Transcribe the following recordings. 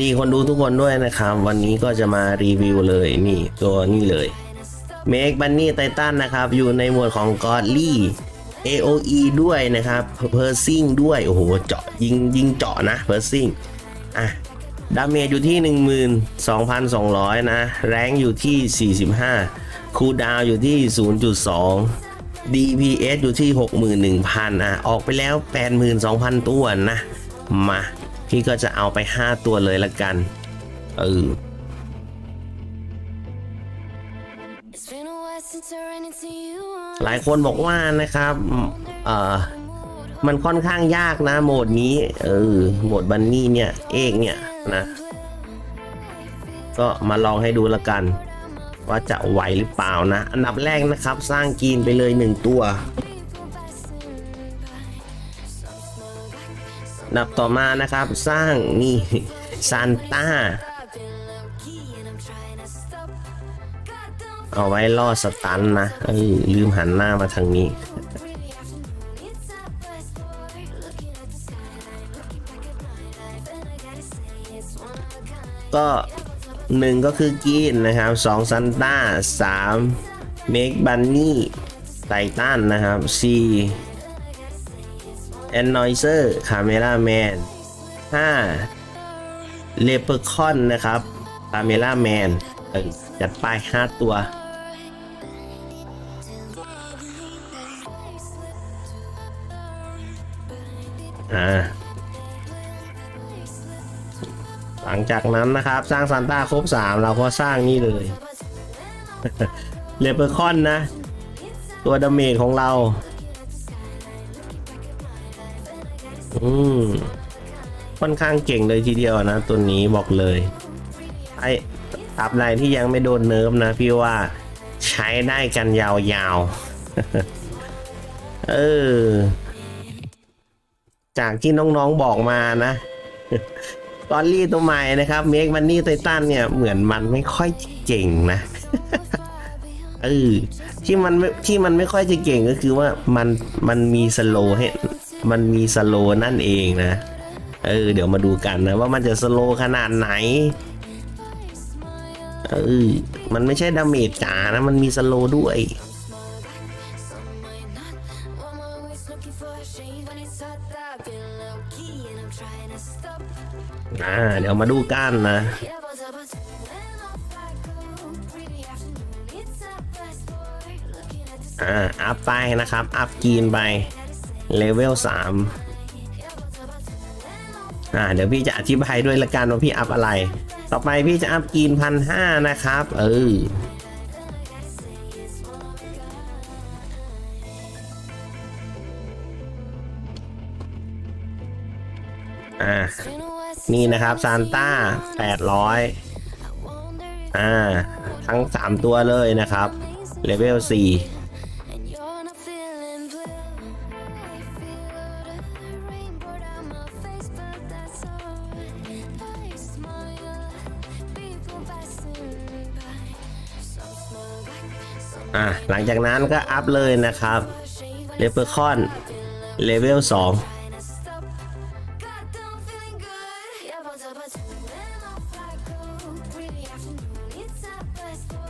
ดีคนดูทุกคนด้วยนะครับ วันนี้ก็จะมารีวิวเลยนี่ตัวนี้เลย Make Bunny Titan นะครับ อยู่ในหมวดของ Godly AOE ด้วยนะครับ Pursing ด้วย โอ้โห เจาะยิงยิงเจาะนะ Pursing อะดาเมจอยู่ที่ 12,200 นะ แรงอยู่ที่ 45 คูลดาวอยู่ที่ 0.2 DPS อยู่ที่ 61,000 อะ ออกไปแล้ว 82,000 ตัวนะ มา พี่ก็จะเอาไป 5 ตัวเลยละกัน เออ It's been a while since I ran into you. หลายคนบอกว่านะครับ เอ่อมันค่อนข้างยากนะโหมดนี้ เออ โหมดบันนี่เนี่ย เอกเนี่ยนะ ก็มาลองให้ดูละกัน ว่าจะไหวหรือเปล่านะ อันดับแรกนะครับ สร้างกรีนไปเลยหนึ่งตัว ดับต่อมานะครับ สร้างนี่ซานต้า เอาไว้ล่อสตันนะลืมหันหน้ามาทางนี้ ก็หนึ่งก็คือกีนนะครับสองซันต้าสามเมกบันนี่ไททันนะครับสี่ แอนนอยเซอร์คาเมราแมนห้าเลเปอร์คอนนะครับคาเมราแมนจัดไปห้าตัว อ่าหลังจากนั้นนะครับสร้างซานต้าครบ 3 เราก็สร้างนี่เลยเลเปอร์คอนนะ ตัวดาเมจของเรา อืมค่อนข้างเก่งเลยทีเดียวนะ ตัวนี้บอกเลย ไอ้ตับใดที่ยังไม่โดนเนิร์ฟนะ พี่ว่าใช้ได้กันยาวๆ เออ จากที่น้องๆบอกมานะกอลลี่ตัวใหม่นะครับเมกมันนี่ไททันเนี่ยเหมือนมันไม่ค่อยเก่งนะเออที่มันไม่ที่มันไม่ค่อยจะเก่งก็คือว่ามันมันมีสโลให้ มันมีสโลนั่นเองนะ เออ เดี๋ยวมาดูกันนะ ว่ามันจะสโลขนาดไหน เออ มันไม่ใช่ดาเมจจ๋านะ มันมีสโลด้วย อ่า เดี๋ยวมาดูกันนะอ่า อัพไปนะครับ อัพกีนไป เลเวลสามอ่าเดี๋ยวพี่จะอธิบายด้วยละกันว่าพี่อัพอะไร ต่อไปพี่จะอัพกีนพันห้านะครับ เอออ่านี่นะครับซานต้า800อ่า ทั้ง3ตัวเลยนะครับเลเวล4 อ่าหลังจากนั้นก็อัพเลยนะครับเลเปอร์คอนเลเวล2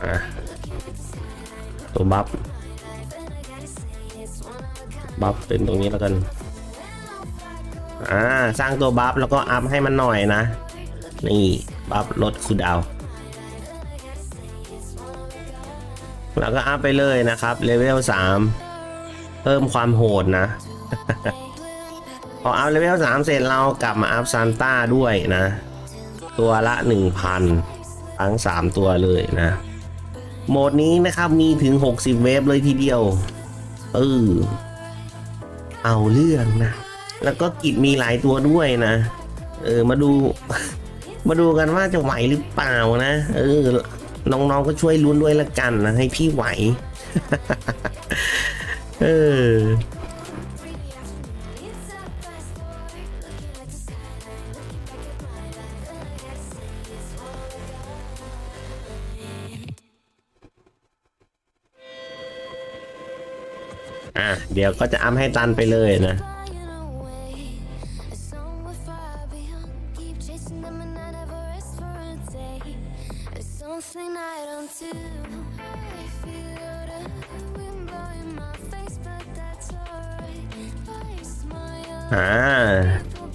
อะตัวบัฟบัฟเป็นตรงนี้แล้วกัน อ่า สร้างตัวบัฟแล้วก็อัพให้มันหน่อยนะ นี่ บัฟลดคูดาว แล้วก็อัพไปเลยนะครับเลเวล3เพิ่มความโหดนะ พออัพเลเวล3เสร็จเรากลับมาอัพซานต้าด้วยนะ ตัวละ1,000ทั้ง3ตัวเลยนะ โหมดนี้นะครับมีถึง 60 เวฟเลยทีเดียวเออเอาเรื่องนะ แล้วก็กิจมีหลายตัวด้วยนะ เออมาดู มาดูกันว่าจะไหวหรือเปล่านะ เออ น้องๆก็ช่วยลุ้นด้วยละกันนะให้พี่ไหว เอออะเดี๋ยวก็จะอัพให้ตันไปเลยนะ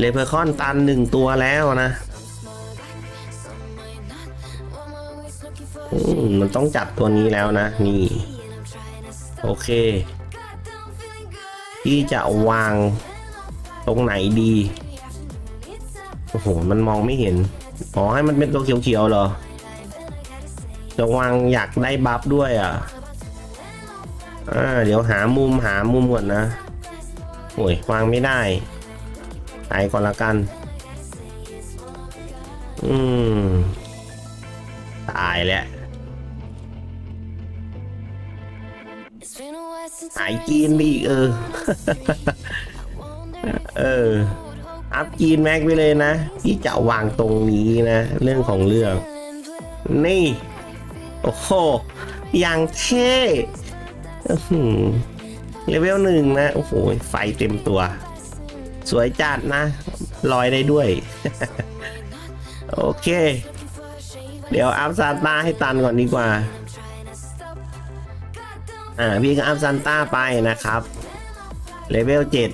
เลเพอร์คอนตันหนึ่งตัวแล้วนะมันต้องจับตัวนี้แล้วนะ นี่ โอเค Goddamn feeling good. พี่จะวาง ตรงไหนดี โอ้โห มันมองไม่เห็น อ๋อ ให้มันเป็นตัวเขียวๆเหรอ จะวางอยากได้บัฟด้วยอะอ่าเดี๋ยวหามุมหามุมก่อนนะโอ้ยวางไม่ได้ ตายก่อนละกัน อืม ตายแล้วหาย I จีนไปอีกเออ เออ อัพจีนแม็กไปเลยนะพี่จะวางตรงนี้นะ เรื่องของเรื่อง นี่ โอ้โหอย่างเช่เลเวลหนึ่งนะ โอ้โห ไฟเต็มตัว สวยจัดนะลอยได้ด้วย โอเค เดี๋ยวอัพซานต้าให้ตันก่อนดีกว่า อ่า พี่ก็อัพซานต้าไปนะครับ เลเวลเจ็ด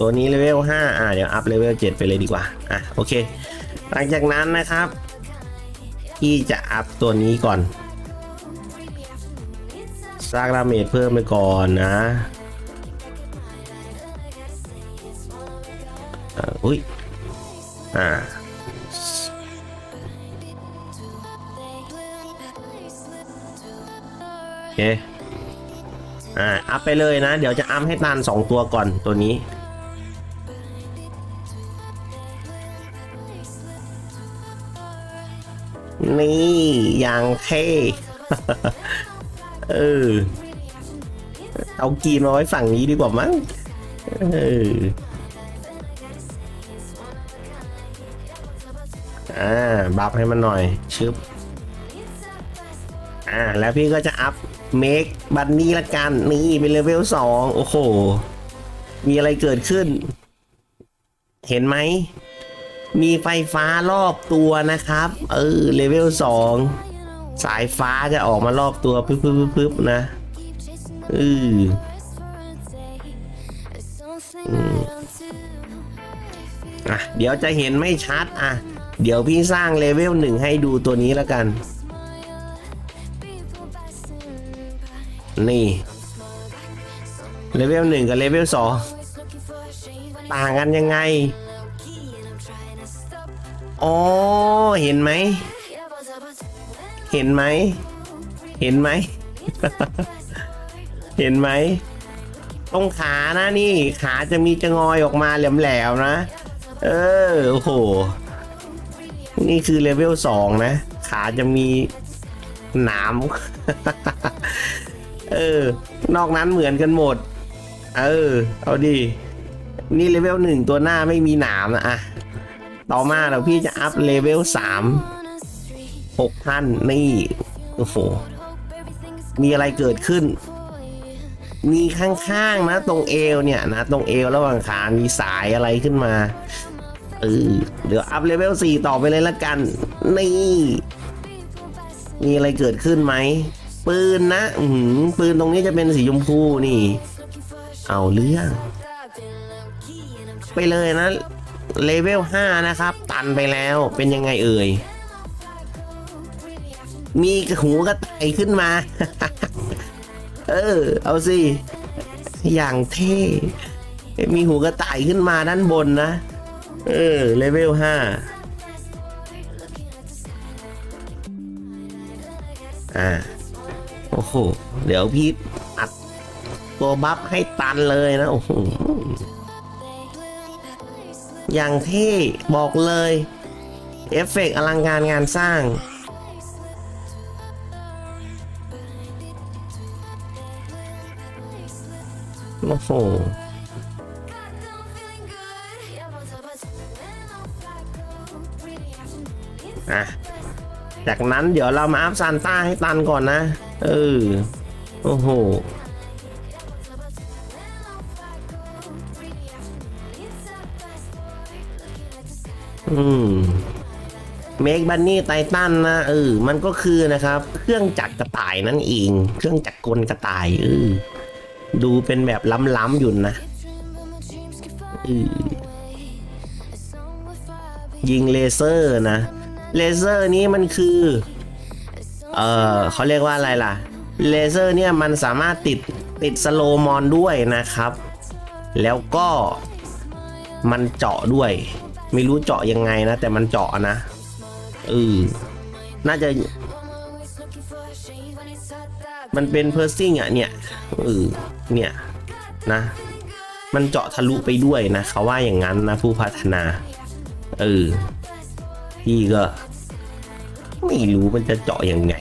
ตัวนี้เลเวลห้าอ่า เดี๋ยวอัพเลเวลเจ็ดไปเลยดีกว่า อะ โอเค หลังจากนั้นนะครับ พี่จะอัพตัวนี้ก่อนสร้างดาเมจเพิ่มไปก่อนนะ อ่าอุ้ย อ่า โอเค อ่า อัพไปเลยนะ เดี๋ยวจะอัพให้ตันสองตัวก่อนตัวนี้ นี่อย่างเท่เออ เอากีนมาไว้ฝั่งนี้ดีกว่ามั้ง เออ อ่าบัฟให้มันหน่อยชึบอ่าแล้วพี่ก็จะอัพเมคบันนี่ละกันนี่เป็นเลเวลสองโอ้โห มีอะไรเกิดขึ้น เห็นไหม มีไฟฟ้ารอบตัวนะครับ เออเลเวลสองสายฟ้าจะออกมารอบตัวปึ๊บปึ๊บปึ๊บนะเอออะเดี๋ยวจะเห็นไม่ชัดอะ เดี๋ยวพี่สร้างเลเวลหนึ่งให้ดูตัวนี้แล้วกัน นี่เลเวลหนึ่งกับเลเวลสองต่างกันยังไง อ๋อ เห็นไหม เห็นไหม เห็นไหม เห็นไหม ตรงขานะนี่ ขาจะมีจะงอยออกมาแหลมๆนะ เออ โอ้โห นี่คือเลเวลสองนะ ขาจะมีหนาม เออ นอกนั้นเหมือนกันหมด เออ เอาดินี่เลเวลหนึ่งตัวหน้าไม่มีหนามนะอะต่อมาเดี๋ยวพี่จะอัพเลเวลสามหกพันนี่ โอ้โห มีอะไรเกิดขึ้น มีข้างๆนะ ตรงเอวเนี่ยนะ ตรงเอวระหว่างขา มีสายอะไรขึ้นมา เออเดี๋ยวอัพเลเวลสี่ต่อไปเลยละกัน นี่ มีอะไรเกิดขึ้นไหม ปืนนะอือหืปืนตรงนี้จะเป็นสีชมพูนี่ เอาเรื่อง ไปเลยนะเลเวลห้านะครับ ตันไปแล้วเป็นยังไงเอ่ย มีหูกระต่ายขึ้นมา เออ เอาสิ อย่างเท่ มีหูกระต่ายขึ้นมาด้านบนนะ เออ เลเวลห้าอ่า โอ้โห เดี๋ยวพี่อัดตัวบัฟให้ตันเลยนะ โอ้โห อย่างเท่บอกเลย เอฟเฟกต์อลังการงานสร้าง โอ้โห อะจากนั้นเดี๋ยวเรามาอัพซานต้าให้ตันก่อนนะ เออ โอ้โห อืมเมกบันนี่ไททันนะเออ มันก็คือนะครับ เครื่องจักรกระต่ายนั่นเอง เครื่องจักรกลกระต่ายเออดูเป็นแบบล้ำๆอยู่นะ Keep dreaming, but my dreams keep falling away. Somewhere far ยิงเลเซอร์นะ เลเซอร์นี้มันคือ เออเขาเรียกว่าอะไรล่ะ เลเซอร์เนี่ยมันสามารถติดติดสโลมอนด้วยนะครับ แล้วก็มันเจาะด้วย ไม่รู้เจาะยังไงนะ แต่มันเจาะนะเออน่าจะ มันเป็นเพอร์ซิ่งอะเนี่ยเออเนี่ยนะ มันเจาะทะลุไปด้วยนะเขาว่าอย่างนั้นนะผู้พัฒนาเออ พี่ก็ ไม่รู้มันจะเจาะยังไง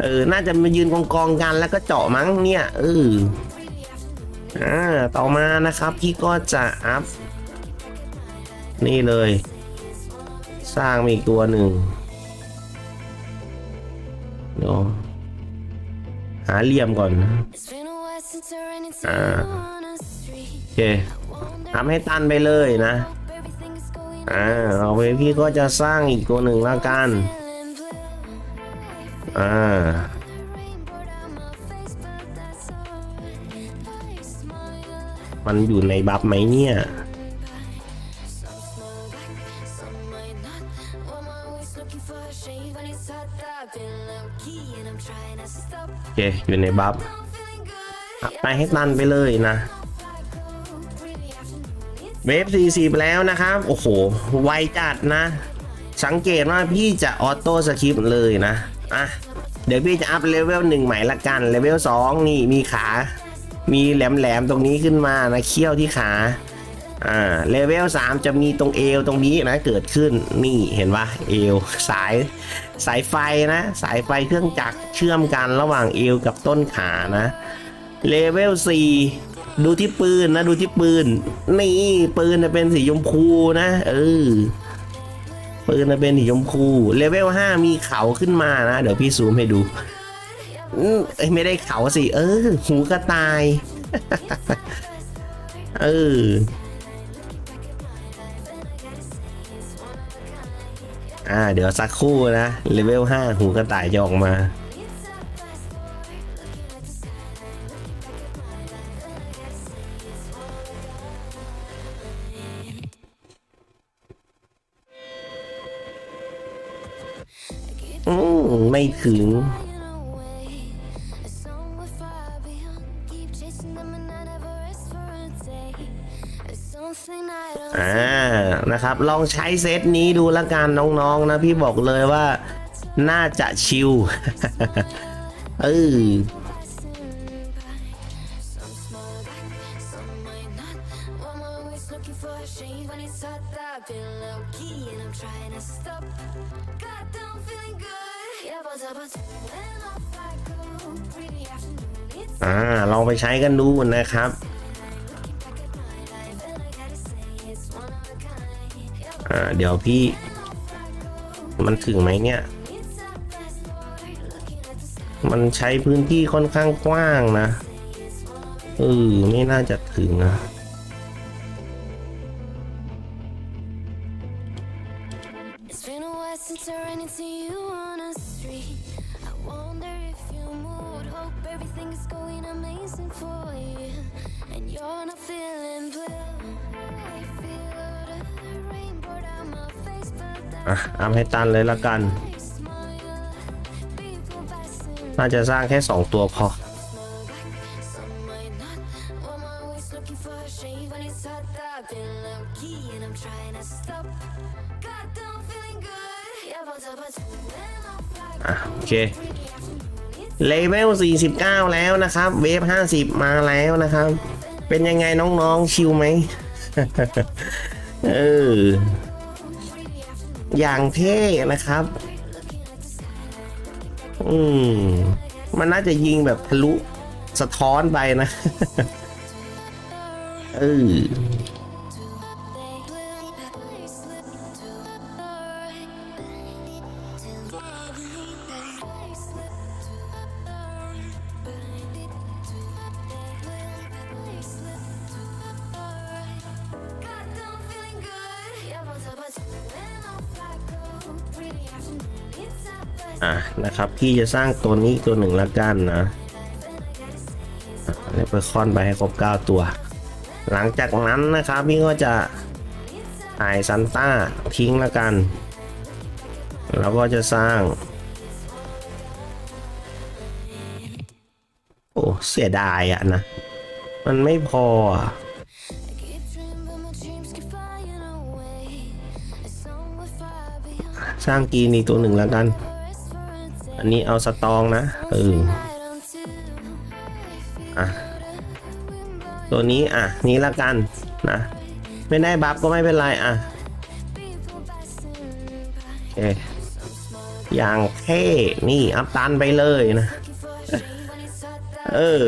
เออ น่าจะมายืนกองกองๆกันแล้วก็เจาะมั้งเนี่ยเอออ่าต่อมานะครับพี่ก็จะอัพ นี่เลย สร้างมาอีกตัวหนึ่งเดี๋ยวหาเหลี่ยมก่อน It's been a while since I ran into Ah. you on a street. โอเคทำให้ตันไปเลยนะ่าเอาไปพี่ก็จะสร้างอีกตัวหนึ่งละกัน อ่า มันอยู่ในบัฟไหมเนี่ยโอเคอยู่ในบัฟไปให้ตันไปเลยนะ เวฟ40 แล้วนะครับ โอ้โห ไวจัดนะ สังเกตว่าพี่จะออโต้สคริปต์เลยนะ อะ เดี๋ยวพี่จะอัพเลเวลหนึ่งใหม่ละกัน เลเวล2นี่มีขา มีแหลมๆ ตรงนี้ขึ้นมานะ เขี้ยวที่ขา อ่า เลเวล3จะมีตรงเอวตรงนี้นะ เกิดขึ้น นี่เห็นปะเอว สาย สายไฟนะ สายไฟเครื่องจักรเชื่อมกันระหว่างเอวกับต้นขานะ เลเวล4 ดูที่ปืนนะดูที่ปืน นี่ปืนจะเป็นสีชมพูนะ เออปืนจะเป็นสีชมพูเลเวล5มีเขาขึ้นมานะ เดี๋ยวพี่ซูมให้ดูเอ้ยไม่ได้เขาสิ เออ หูกระต่าย เอออ่า เดี๋ยวสักคู่นะเลเวล5หูกระต่ายจะออกมา I don't อ่า นะครับ ลองใช้เซตนี้ดูละกันน้องๆนะ พี่บอกเลยว่า น่าจะชิล เออ อ่าลองไปใช้กันดูนะครับ อ่า เดี๋ยวพี่ มันถึงไหมเนี่ย มันใช้พื้นที่ค่อนข้างกว้างนะเออไม่น่าจะถึงนะ อะอัมให้ตันเลยละกัน น่าจะสร้างแค่ 2 ตัวพอโอเคเลเวล 49 แล้วนะครับ เวฟ 50 มาแล้วนะครับ เป็นยังไงน้องๆ ชิวไหม เออ อย่างเท่นะครับ อืม มันน่าจะยิงแบบทะลุสะท้อนไปนะ เออ อะนะครับพี่จะสร้างตัวนี้ตัวหนึ่งละกันนะเลเปอร์คอนไปให้ครบ 9 ตัว หลังจากนั้นนะครับพี่ก็จะถ่ายซันต้าทิ้งละกัน แล้วก็จะสร้าง โอ้เสียดายอะนะ มันไม่พอสร้างกีนีตัวหนึ่งแล้วกัน อันนี้เอาสตองนะเอออะตัวนี้อะนี้ละกันนะไม่ได้บัฟก็ไม่เป็นไรอะโออย่างเท่นี่อัพตันไปเลยนะ เออ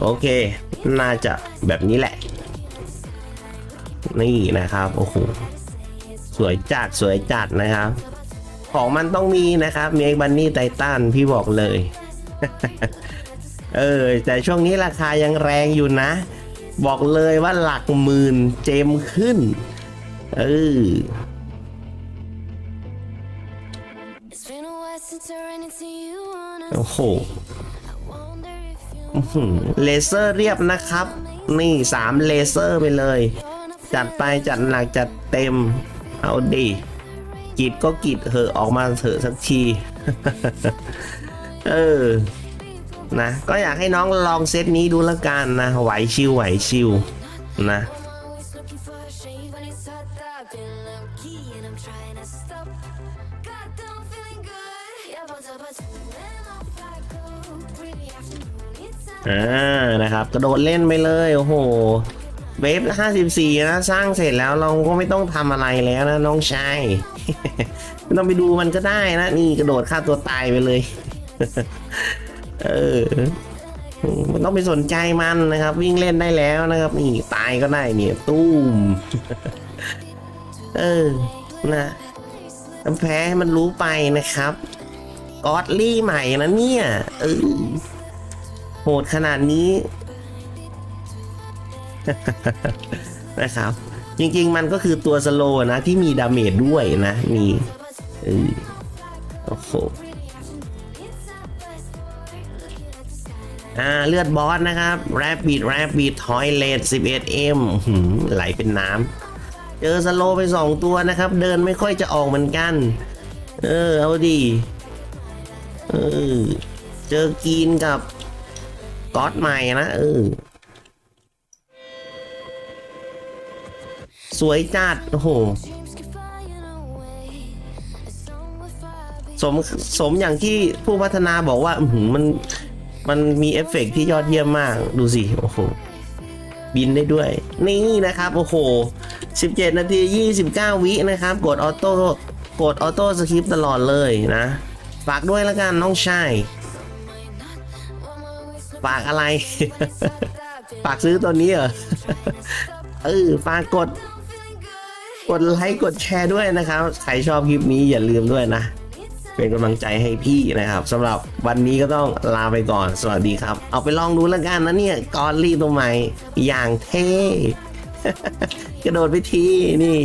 โอเค น่าจะแบบนี้แหละ นี่นะครับโอ้โหสวยจัดสวยจัดนะครับ ของมันต้องมีนะครับมีไอ้บันนี่ไททันพี่บอกเลย เออ แต่ช่วงนี้ราคายังแรงอยู่นะ บอกเลยว่าหลักหมื่นเจมขึ้น เออโอ้โหเลเซอร์เรียบนะครับ นี่สามเลเซอร์ไปเลย จัดไปจัดหนักจัดเต็ม เอาดีกีดก็กีดเหอะออกมาเถอะสักที เออ นะ ก็อยากให้น้องลองเซตนี้ดูละกันนะ ไหวชิวไหวชิวนะ อ่า นะครับ กระโดดเล่นไปเลย โอ้โห เวฟ54นะสร้างเสร็จแล้วเราก็ไม่ต้องทำอะไรแล้วนะน้องชาย ไม่ต้องไปดูมันก็ได้นะ นี่กระโดดฆ่าตัวตายไปเลย เออไมันต้องไปสนใจมันนะครับ วิ่งเล่นได้แล้วนะครับ นี่ตายก็ได้เนี่ยตุ้ม เออ นะแพ้ให้มันรู้ไปนะครับกอดลี่ใหม่นะเนี่ยเออโหดขนาดนี้ นะครับ จริงๆมันก็คือตัวสโลนะ ที่มีดาเมจด้วยนะนี่เออโอ้โหอ่าเลือดบอสนะครับ Rapid Rapid Toilet 11M หืมไหลเป็นน้ำเจอสโลไปสองตัวนะครับ เดินไม่ค่อยจะออกเหมือนกัน เออ เอาดีเออเจอกีนกับก๊อตใหม่นะ เออ สวยจัดโอ้โห สมสมอย่างที่ผู้พัฒนาบอกว่า อืมันมันมีเอฟเฟกต์ที่ยอดเยี่ยมมาก ดูสิ โอ้โห บินได้ด้วย นี่นะครับ โอ้โห 17 นาที 29 วินะครับ กดออโต้กดออโต้สคริปตลอดเลยนะ ฝากด้วยล้วกันน้องชายฝากอะไร ฝากซื้อตัวนี้เหรอ เออ ฝากกด กดไลค์กดแชร์ด้วยนะครับ ใครชอบคลิปนี้อย่าลืมด้วยนะ เป็นกำลังใจให้พี่นะครับสำหรับวันนี้ก็ต้องลาไปก่อน สวัสดีครับ เอาไปลองดูแล้วกันนะเนี่ยกอลลี่ตัวใหม่อย่างเท่ กระโดดไปทีนี่